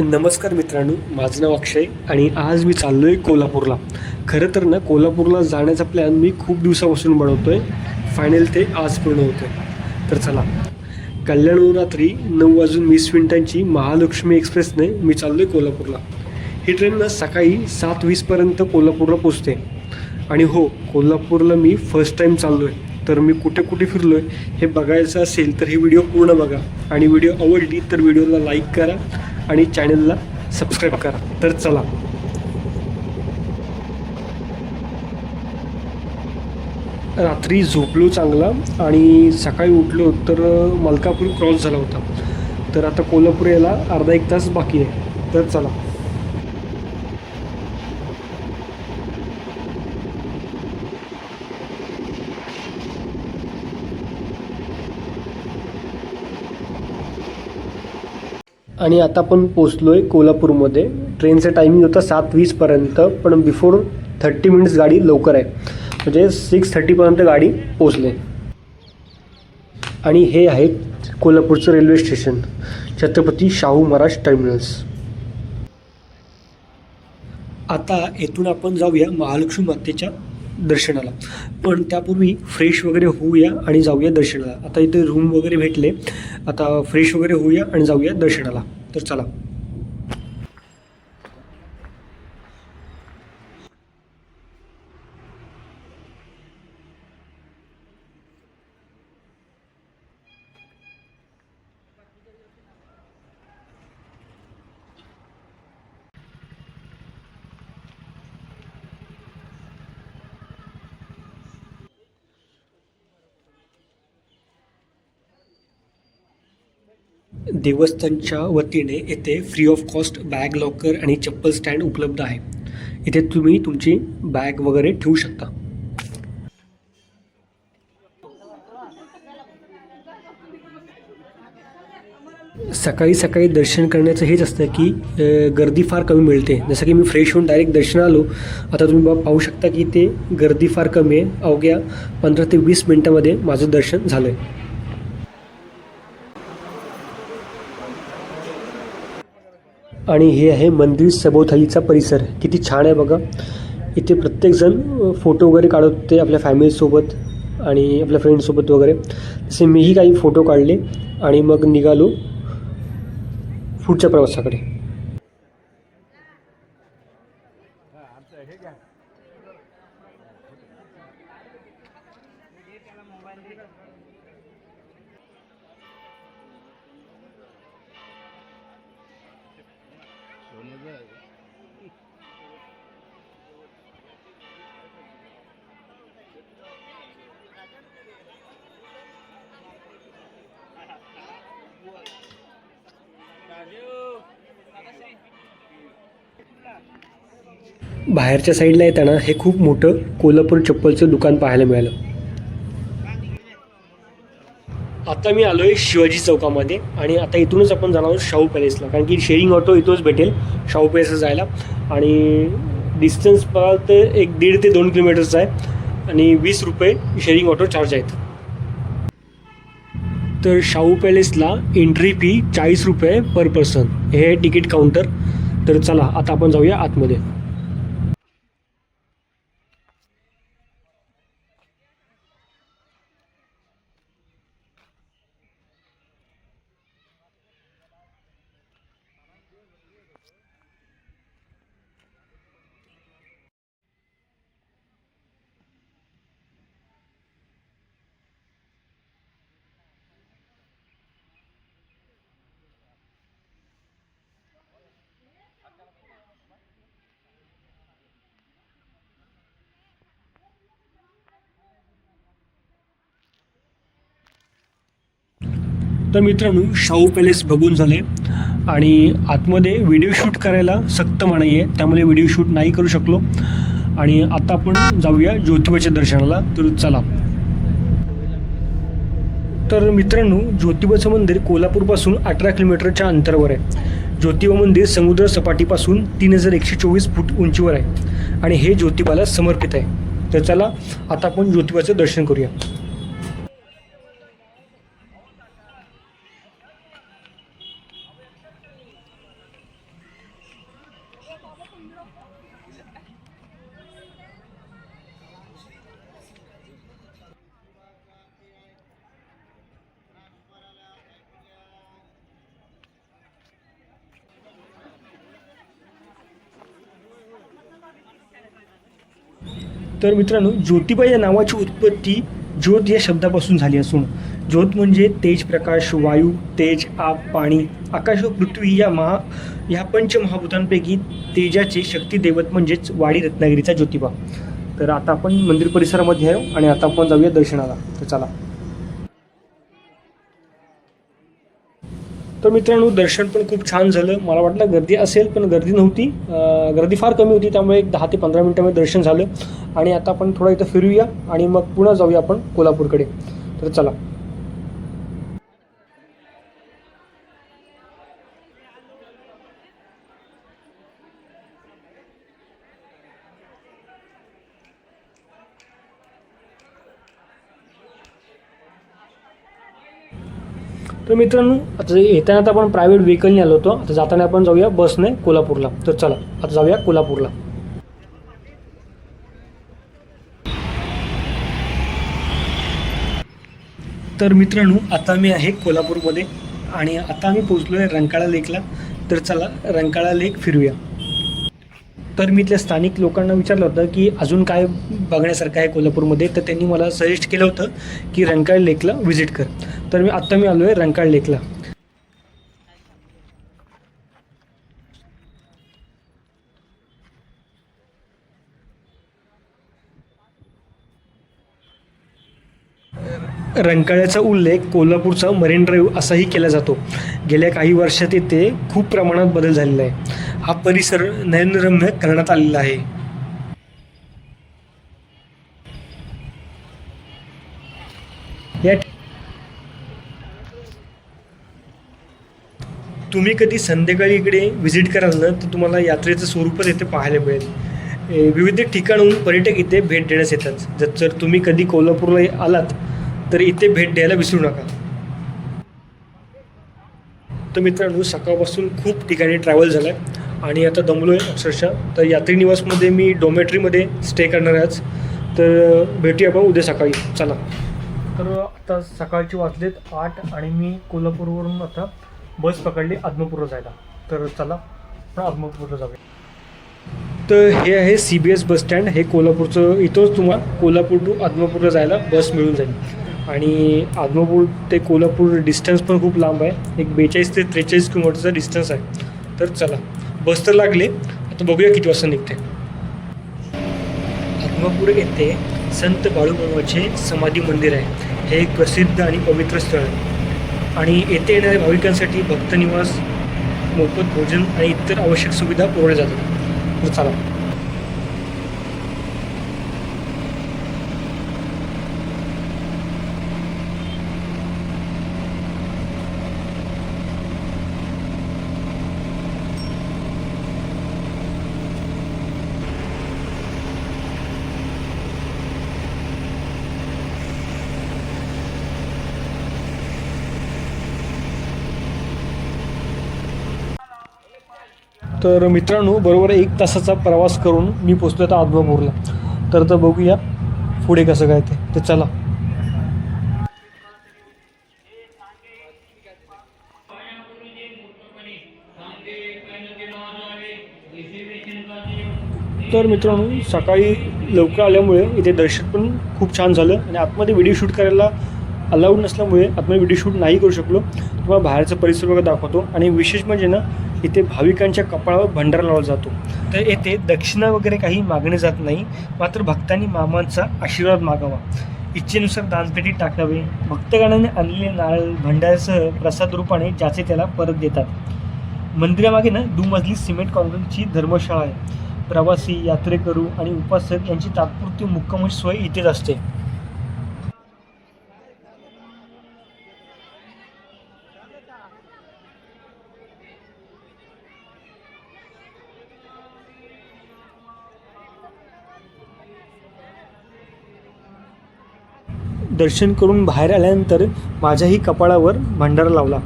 नमस्कार मित्रांनो माझं नाव अक्षय आणि आज मी चाललो आहे कोल्हापूरला. खरं तर ना कोल्हापूरला जाण्याचा प्लॅन मी खूप दिवसापासून बनवतो आहे फायनल ते आज पूर्ण होतं आहे तर चला. कल्याणहून रात्री नऊ वाजून वीस मिनिटांची महालक्ष्मी एक्सप्रेसने मी चाललो आहे कोल्हापूरला. ही ट्रेन ना सकाळी सात वीसपर्यंत कोल्हापूरला पोचते आणि हो कोल्हापूरला मी फर्स्ट टाईम चाललो आहे तर मी कुठे कुठे फिरलो आहे हे बघायचं असेल तर ही व्हिडिओ पूर्ण बघा. आणि व्हिडिओ आवडली तर व्हिडिओला लाईक करा. आणि चॅनलला सबस्क्राईब करा. तर चला. रात्री झोपलो चांगला आणि सकाळी उठलो तर मलकापूर क्रॉस झाला होता. तर आता कोल्हापूर यायला अर्धा एक तास बाकी आहे. तर चला. आणि आता आपण पोचलो आहे कोल्हापूरमध्ये. ट्रेनचं टायमिंग होतं सात वीसपर्यंत पण बिफोर थर्टी मिनिट्स गाडी लवकर आहे. म्हणजे सिक्स थर्टीपर्यंत गाडी पोचले आणि हे आहे कोल्हापूरचं railway station Chhatrapati Shahu Maharaj terminals आता येथून आपण जाऊया महालक्ष्मी मातेच्या दर्शनाला. पण त्यापूर्वी फ्रेश वगैरे होऊया आणि जाऊया दर्शनाला. आता इथे रूम वगैरे भेटले. आता फ्रेश वगैरे होऊया आणि जाऊया दर्शनाला. तर चला. देवस्थानच्या वतीने येथे free of cost bag locker आणि चप्पल स्टँड उपलब्ध आहे. इथे तुम्ही तुमची बॅग वगैरे ठेवू शकता. सकाळी सकाळी दर्शन करण्याचं हेच असतं की गर्दी फार कमी मिळते. जसं की मी फ्रेश होऊन डायरेक्ट दर्शन आलो आता तुम्ही बा पाहू शकता की ते गर्दी फार कमी आहे. अवघ्या पंधरा ते वीस मिनटामध्ये माझं दर्शन झालं आहे आणि हे आहे मंदिर सभोवतालीचा परिसर. किती छान आहे बघा. इथे प्रत्येकजण फोटो वगैरे काढत होते आपल्या फॅमिलीसोबत आणि आपल्या फ्रेंडसोबत वगैरे. तसे मीही काही फोटो काढले आणि मग निघालो पुढच्या प्रवासाकडे. बाहेरच्या साईडला येताना हे खूप मोठं कोल्हापूर चप्पलचं दुकान पाहायला मिळालं. आता मी आलो आहे शिवाजी चौकामध्ये आणि आता इथूनच आपण जाणार आहोत शाहू पॅलेसला. कारण की शेअरिंग ऑटो इथूनच भेटेल शाहू पॅलेसला जायला. आणि डिस्टन्स बघाल तर एक दीड ते दोन किलोमीटरचं आहे. आणि वीस रुपये शेअरिंग ऑटो चार्ज आहेत. तर शाहू पॅलेसला एंट्री फी चाळीस रुपये पर पर्सन हे आहे तिकीट काउंटर तर चला आता आपण जाऊया आतमध्ये. तर मित्रांनो शाहू पॅलेस बघून झाले. आणि आतमध्ये व्हिडिओ शूट करायला सक्त मनाई आहे. त्यामुळे व्हिडिओ शूट नाही करू शकलो. आणि आता आपण जाऊया ज्योतिबाच्या दर्शनाला. तर चला. तर मित्रांनो ज्योतिबाचं मंदिर कोल्हापूरपासून अठरा किलोमीटरच्या अंतरावर आहे. ज्योतिबा मंदिर समुद्र सपाटीपासून तीन हजार एकशे चोवीस फूट उंचीवर आहे. आणि हे ज्योतिबाला समर्पित आहे. तर चला आता आपण ज्योतिबाचं दर्शन करूया. तर मित्रांनो ज्योतिबा या नावाची उत्पत्ती ज्योत या शब्दापासून झाली असून ज्योत म्हणजे तेज प्रकाश वायू तेज आप पाणी आकाश व पृथ्वी या महा ह्या पंचमहाभूतांपैकी तेजाचे शक्ती दैवत म्हणजेच वाडी रत्नागिरीचा ज्योतिबा. तर आता आपण मंदिर परिसरामध्ये आहे आणि आता आपण जाऊया दर्शनाला. तर चला. तर मित्रांनो दर्शन पण खूप छान झालं. मला वाटलं गर्दी असेल पण गर्दी नव्हती. गर्दी फार कमी होती त्यामुळे एक दहा ते पंधरा मिनटामध्ये दर्शन झालं. आणि आता आपण थोडं इथं फिरूया आणि मग पुन्हा जाऊया आपण कोल्हापूरकडे. तर चला. तर मित्रांनो आता येताना तर आपण प्रायव्हेट व्हेकलने आलो होतो. आता जाताना आपण जाऊया बसने कोल्हापूरला. तर चला आता जाऊया कोल्हापूरला. तर मित्रांनो आता मी आहे कोल्हापूरमध्ये आणि आता आम्ही पोचलो आहे रंकाळा लेकला. तर चला रंकाळा लेक फिरूया. तर मी इथल्या स्थानिक लोकांना विचारलं होतं की अजून काय बघण्यासारखं आहे कोल्हापूरमध्ये? तर त्यांनी मला सजेस्ट केलं होतं की रंकाळा लेकला व्हिजिट कर. तर मी आत्ता मी आलो आहे रंकाळ लेकला. रंकाळ्याचा उल्लेख कोल्हापूरचा मरीन ड्राईव्ह असाही केला जातो. गेल्या काही वर्षात येथे खूप प्रमाणात बदल झालेला आहे. हा परिसर नयनरम्य करण्यात आलेला आहे या तुम्ही कधी संध्याकाळी इकडे व्हिजिट कराल ना तर तुम्हाला यात्रेचं स्वरूपच इथे पाहायला मिळेल. ए, विविध ठिकाणहून पर्यटक इथे भेट देण्यास येतात. जर जर तुम्ही कधी कोल्हापूरला आलात तर इथे भेट द्यायला विसरू नका. तर मित्रांनो सकाळपासून खूप ठिकाणी ट्रॅव्हल झालं आहे आणि आता दमलो आहे अक्षरशः. तर यात्री निवासमध्ये मी डोमेट्रीमध्ये स्टे करणार आहे आज. तर भेटूया आपण उद्या सकाळी. चला. तर आता सकाळचे वाजलेत आठ आणि मी कोल्हापूरवरून आता बस पकडली आदमापूरला जायला. तर चला आपण आदमापूरला जाऊया. तर हे आहे C B S bus stand हे कोल्हापूरचं इथंच तुम्हाला कोल्हापूर टू आदमापूरला जायला बस मिळून जाईल. आणि आदमापूर ते कोल्हापूर डिस्टन्स पण खूप लांब आहे. एक बेचाळीस ते त्रेचाळीस किलोमीटरचा डिस्टन्स आहे. तर चला बस तर लागले. आता बघूया किती वाजता निघते. आदमापूर येथे संत बाळूमामाचे समाधी मंदिर आहे. हे एक प्रसिद्ध आणि पवित्र स्थळ आहे. आणि येथे येणाऱ्या भाविकांसाठी भक्तनिवास मोफत भोजन आणि इतर आवश्यक सुविधा पुरवल्या जातात. तर चला. तर मित्रांनो बरोबर एक तासाचा प्रवास करून मी पोचलो आता आदमापूरला तर आता बघूया पुढे कसं काय ते. तर चला. तर मित्रांनो सकाळी लवकर आल्यामुळे इथे दर्शन पण खूप छान झालं आणि आतमध्ये व्हिडिओ शूट करायला अलाउड नसल्यामुळे आतमध्ये व्हिडिओ शूट नाही करू शकलो. तुम्हाला बाहेरचा परिसर वगैरे दाखवतो. आणि विशेष म्हणजे ना इथे भाविकांच्या कपाळावर भंडारा लावला जातो. तर येथे दक्षिणा वगैरे काही मागणे जात नाही मात्र भक्तांनी मामांचा आशीर्वाद मागावा. इच्छेनुसार दानपेटी टाकावे. भक्तगणाने आणलेले नारळ भंडाऱ्यासह प्रसाद रूपाने ज्याचे त्याला परत देतात. मंदिरामागे ना दुमजली सिमेंट कॉन्क्रीटची धर्मशाळा आहे. प्रवासी यात्रेकरू आणि उपासक यांची तात्पुरती मुक्काम सोय इथेच असते. दर्शन करून बाहेर आल्यानंतर माझ्याही कपाळावर भंडारा लावला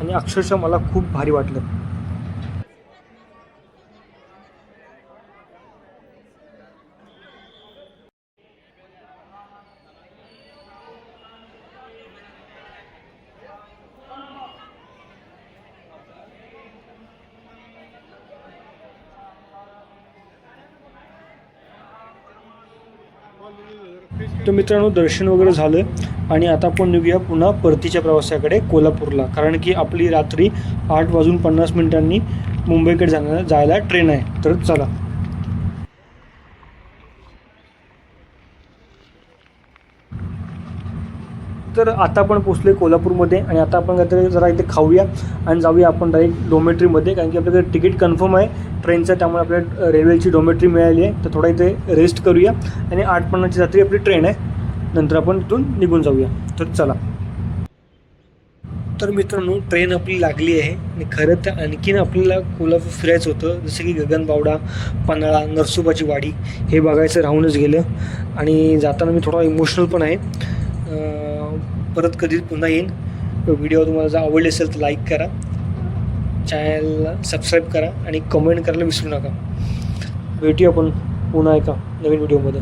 आणि अक्षरशः मला खूप भारी वाटलं. तर मित्रांनो दर्शन वगैरे झालं आणि आता आपण निघूया पुन्हा परतीच्या प्रवासाकडे कोल्हापूरला. कारण की आपली रात्री आठ वाजून पन्नास मिनिटांनी मुंबईकडे जाणार जायला ट्रेन आहे. तर चला. तर आता आपण पोचलो आहे कोल्हापूरमध्ये आणि आता आपण काहीतरी जरा इथे खाऊया आणि जाऊया आपण डायरेक्ट डोमेट्रीमध्ये. कारण की आपल्याकडे तिकीट कन्फर्म आहे ट्रेनचं त्यामुळे आपल्याला रेल्वेची डोमेट्री मिळाली आहे. तर थोडा इथे रेस्ट करूया आणि आठ पन्नासची रात्री आपली ट्रेन आहे. नंतर आपण तिथून निघून जाऊया. तर चला. तर मित्रांनो ट्रेन आपली लागली आहे आणि खरं तर आणखीन आपल्याला कोल्हापूर फिरायचं होतं. जसं की गगनबावडा पन्हाळा नरसोबाची वाडी हे बघायचं राहूनच गेलं. आणि जाताना मी थोडा इमोशनल पण आहे. परत कधी पुन्हा येईन. व्हिडिओ तुम्हाला जर आवडले असेल तर लाईक करा. चॅनलला सबस्क्राईब करा आणि कमेंट करायला विसरू नका. भेटूया आपण पुन्हा एका नवीन व्हिडिओमध्ये